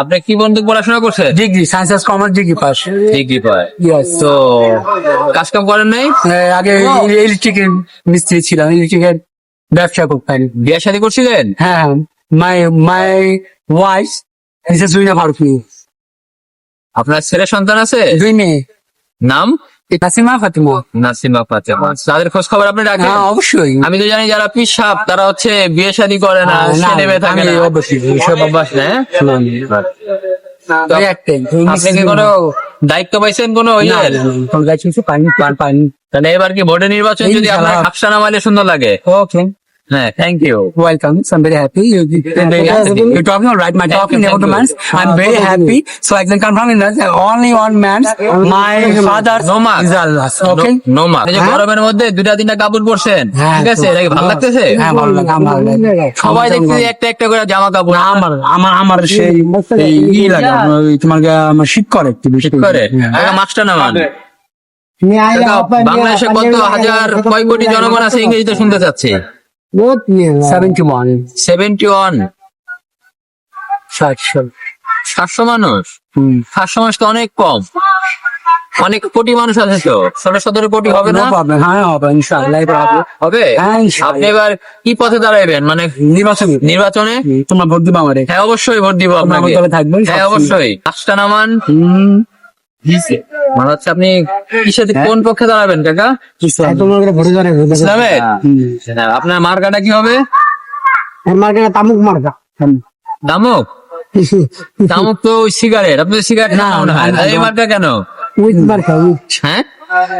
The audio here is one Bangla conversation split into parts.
আপনি কি বন্ধু পড়াশোনা করছেন? Degree science commerce degree pass. Degree পায়। ইয়েস তো কাজ কাম করেন নাই? আগে ইলেকট্রিকের মিস্ত্রি ছিলাম ইলেকট্রিকের ব্যবসা করতেন বিয়ে শাদী করছিলেন? হ্যাঁ my my wife is a Suina Faruqi আপনার ছেলে সন্তান আছে? দুই মেয়ে। নাম? নাসিমা ফাতিমা নাসিমা ফাতেমা তাদের খোঁজ খবর আপনি রাখেন হ্যাঁ অবশ্যই আমি তো জানি যারা পিসাব তারা হচ্ছে বিয়ে শাদী করে না হ্যাঁ, ছেলে মেয়ে থাকে না অবশ্যই এসব অভ্যাস না হ্যাঁ? Very active. আপনি কি কোনো দায়িত্ব পাইছেন কোনো ইয়ের তাহলে এবার কি ভোটের নির্বাচন যদি। আপনার নামালে সুন্দর লাগে ওকে হ্যাঁ thank you Welcome. So I'm very happy. You, you're talking all right. My talking you, about the thank man. I'm very happy. So I can confirm in that only one man. My father No mark. is Allah. Okay. No মা এই যে হ্যাঁ? গরমের মধ্যে দুটা তিনটা কাপড় পরছেন হ্যাঁ, ঠিক আছে এটা কি ভালো লাগতেছে হ্যাঁ ভালো লাগে আমার সবাই দেখতেছি একটা একটা করে জামা কাপড় আমার আমার আমার সেই ই লাগে ওই তোমার আমার শীত করে একটু বেশি করে হ্যাঁ। আগে মাস্টার নামান কাকা, বাংলাদেশে কত হাজার কয় কোটি জনগণ আছে ইংরেজিতে শুনতে চাচ্ছে সেভেন্টি ওয়ান সেভেন্টি ওয়ান সাতশো সাতশো মানুষ? সাতশো মানুষ তো অনেক কম। অনেক কোটি মানুষ আছে তো। ষোলো সতেরো কোটি হবে না? হ্যাঁ হবে ইনশাআল্লাহ হবে। হবে? হ্যাঁ, আপনি এবার কি পথে দাঁড়াইবেন? মানে নির্বাচনী। নির্বাচনে? তোমরা ভোট দিবা আমারে। হ্যাঁ অবশ্যই ভোট দিব আপনাকে। থাকবে হ্যাঁ অবশ্যই। পাঁচটা নামান মানে হচ্ছে আপনি কিসে কোন পক্ষে দাঁড়াবেন কাকা? হ্যাঁ, আপনার মার্কাটা কি হবে? মার্কা তামুক মার্কা। দামক দামক তো ওই সিগারেট। আপনি সিগারেট না, না। না, না, এই মার্কা কেন? উইথ মার্কা উইথ। হ্যাঁ?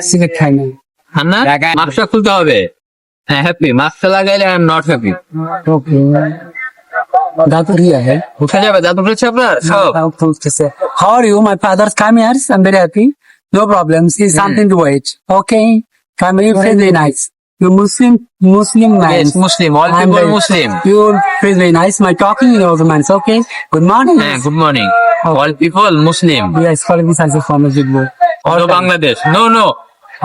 সিগারেট খাই না। খান না? মাস্কটা খুলতে হবে। হ্যাঁ হ্যাপি মাস্কটা লাগাইলে I am not happy okay Riya হ্যাঁ উঠে যাবে দাঁত উঠেছে আপনার সব How are you? My father's come here. I'm very happy. No problem. See something to wait. Okay. Family very nice. You Muslim, Muslim man. Yes, Muslim. All I'm people very- Muslim. You feel very nice. My talking is also man. Okay. Good morning. হ্যাঁ good morning all people Muslim Yes, calling me Sanjay from the Jigbo. All Bangladesh no no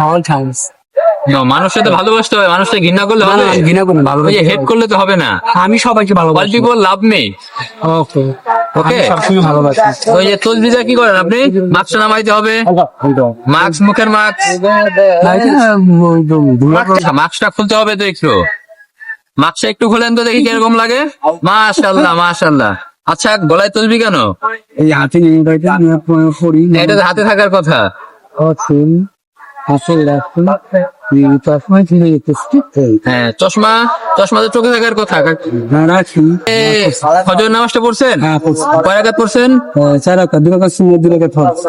All times. No মানুষের তো ভালোবাসতে হবে মানুষকে ঘৃণা করলে হবে। ঘৃণা ওই যে হেড করলে তো হবে না। আমি সবাইকে অল ভালোবাসি পিপল লাভ মি ওকে ওকে সবসময় ভালোবাসি। ওই যে তসবিজা কি করেন আপনি? মাস্ক নামাইতে হবে। মাস্ক মুখের মাস্ক। মাস্কটা খুলতে হবে তো একটু। মাস্কটা একটু খুলেন তো দেখি কীরকম লাগে। মাশাল্লাহ মাশাল্লাহ আচ্ছা গলায় তসবি কেন? এই হাতে এটা হাতে থাকার কথা। আসল ছিল হ্যাঁ চশমা চশমা তো চোখে থাকার কথা নামাজটা পড়ছেন? হ্যাঁ পড়ছেন? চার রাখা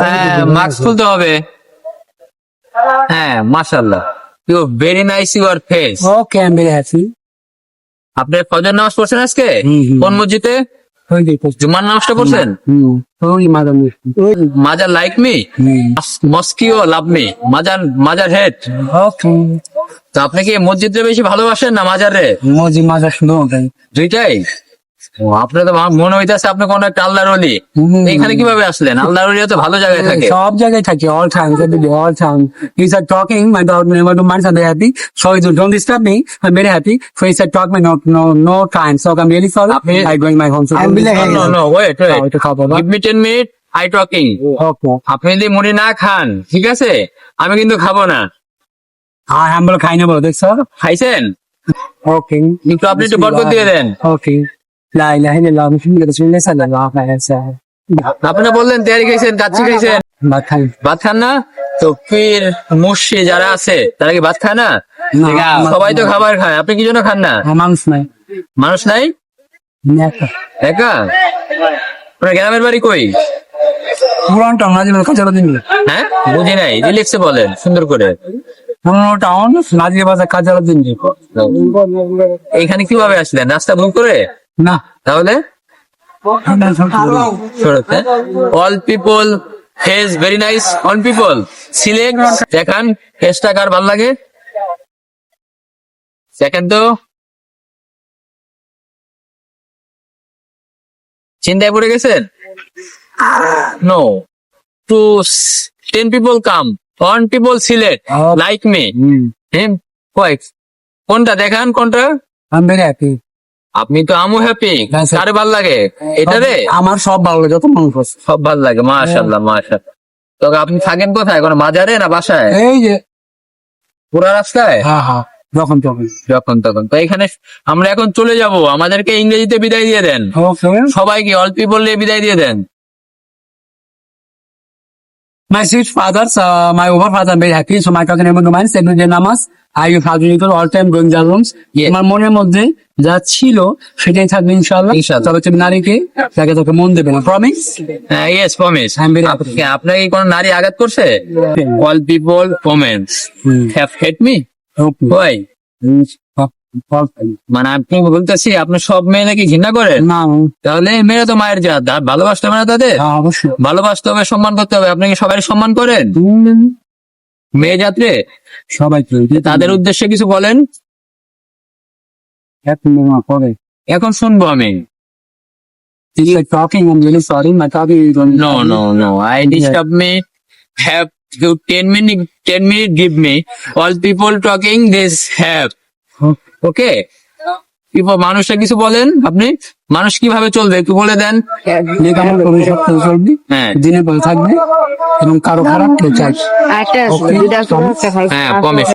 হ্যাঁ মাস্ক খুলতে হবে। হ্যাঁ মাশাল্লাহ you very nice your face okay I am very happy আপনি ফজর নামাজ পড়ছেন আজকে। কোন মসজিদে? জুমার নামাজটা পড়ছেন? ওই মাদাম ওই মাজার লাইক মি? মস্কিও লাভ মি। মাজার মাজার হেড। তো আপনি কি মসজিদে বেশি ভালোবাসেন না মাজারে? মসজিদ মাজার শুনো দুইটাই? আপনার তো মনে হইতেছে আপনি কোন একটা আল্লাহর অলি। এখানে কীভাবে আসলেন? আল্লাহর অলি তো ভালো জায়গায় থাকে। সব জায়গায় থাকি all time all time is are talking my dog never to mind I am happy so you don't disturb me I am very happy so is are talk my no no no time so I am really sorry I going my home so no no wait wait give me 10 minute I talking okay আপনি যদি মুড়ি না খান ঠিক আছে? আমি কিন্তু খাব না। হ্যাঁ হ্যাঁ বলো খাই না বলো দেখছ? খাইছেন? ওকে একটু আপনি একটু বরকত দিয়ে দেন। ওকে বললেন খাইছেন কাচ্চি খাইছেন ভাত খান। না? তো পীর মুর্শি যারা আছে তারা কি ভাত খায় না? সবাই তো খাবার খায়। আপনি কি জন্য খান না? মানুষ নাই। মানুষ নাই? একা। আপনার গ্রামের বাড়ি কই? পুরান টাউন দিন হ্যাঁ? বুঝি নাই রিল্যাক্সে বলেন সুন্দর করে। পুরান টাউন বাজার দিন এইখানে কীভাবে আসলেন? রাস্তা ভুল করে? না তাহলে? All people face very nice all people select দেখান ফেসটা কার ভালো লাগে? সেকেন্ড তো। চিন্তায় পড়ে গেছেন? No two ten people come one people select like me him. কয়েক কোনটা দেখান কোনটা? I'm very happy. আপনি তো আমু হ্যাপি কারে ভালো লাগে? এটা রে আমার সব ভালো লাগে যত মানুষ আছে। সব ভালো লাগে মাশাল্লাহ মাশাল্লাহ তো আপনি থাকেন কোথায়? কোন মাজারে না বাসায়? এই যে পুরা রাস্তায়? হ্যাঁ হ্যাঁ যখন তখন। যখন তখন। তো এখানে আমরা এখন চলে যাব। আমাদেরকে ইংরেজিতে বিদায় দিয়ে দেন। সবাইকে অল্প বললে বিদায় দিয়ে দেন। My sweet fathers, uh, my overfather, I'm very happy. So my talking about mine, every day namas. I will have to all time going their rooms. Yes. আমার মনের মধ্যে যা ছিল সেটাই থাকবে ইনশাআল্লাহ। তবে তুমি নারীকে তাকে তোকে মন দেবে না promise yes promise I'm very happy. আপনাকে কি কোনো নারী আঘাত করছে all people comments have hate me why মানে আপনি বলতেছি আপনি সব মেয়ে নাকি ঘৃণা করেন না তাহলে মেয়েরা তো মায়ের জাত আর ভালোবাসতে হবে না তাদের? হ্যাঁ, ভালোবাসতে হবে সম্মান করতে হবে আপনি কি সবাই সম্মান করেন? মেয়ে জাতরে সবাই তাদের উদ্দেশ্যে কিছু বলেন। মিনিট এখন শুনব আমি। If you're talking, I'm really sorry. My talking is on. No no no I disturb me have you 10 minute 10 minute give me. All people talking this have. Okay মানুষটা কিছু বলেন আপনি মানুষ কীভাবে চলবে একটু বলে দেন। হ্যাঁ। দিনে ভালো থাকবে এবং কারও খারাপ হ্যাঁ প্রমিস